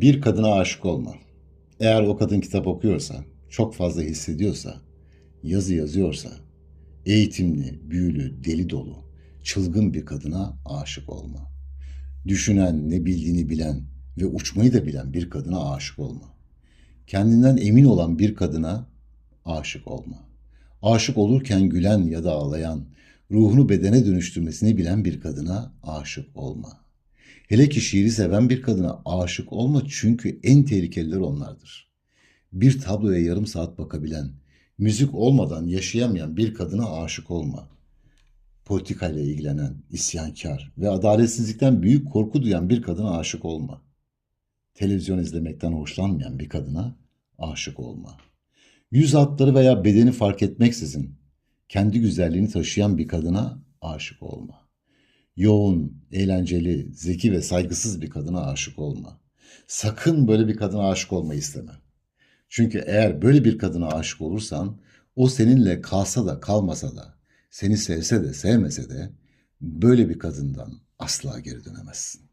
Bir kadına aşık olma. Eğer o kadın kitap okuyorsa, çok fazla hissediyorsa, yazı yazıyorsa, eğitimli, büyülü, deli dolu, çılgın bir kadına aşık olma. Düşünen, ne bildiğini bilen ve uçmayı da bilen bir kadına aşık olma. Kendinden emin olan bir kadına aşık olma. Aşık olurken gülen ya da ağlayan, ruhunu bedene dönüştürmesini bilen bir kadına aşık olma. Hele ki şiiri seven bir kadına aşık olma çünkü en tehlikeliler onlardır. Bir tabloya yarım saat bakabilen, müzik olmadan yaşayamayan bir kadına aşık olma. Politikayla ilgilenen, isyankar ve adaletsizlikten büyük korku duyan bir kadına aşık olma. Televizyon izlemekten hoşlanmayan bir kadına aşık olma. Yüz hatları veya bedeni fark etmeksizin kendi güzelliğini taşıyan bir kadına aşık olma. Yoğun, eğlenceli, zeki ve saygısız bir kadına aşık olma. Sakın böyle bir kadına aşık olmayı isteme. Çünkü eğer böyle bir kadına aşık olursan o seninle kalsa da kalmasa da seni sevse de sevmese de böyle bir kadından asla geri dönemezsin.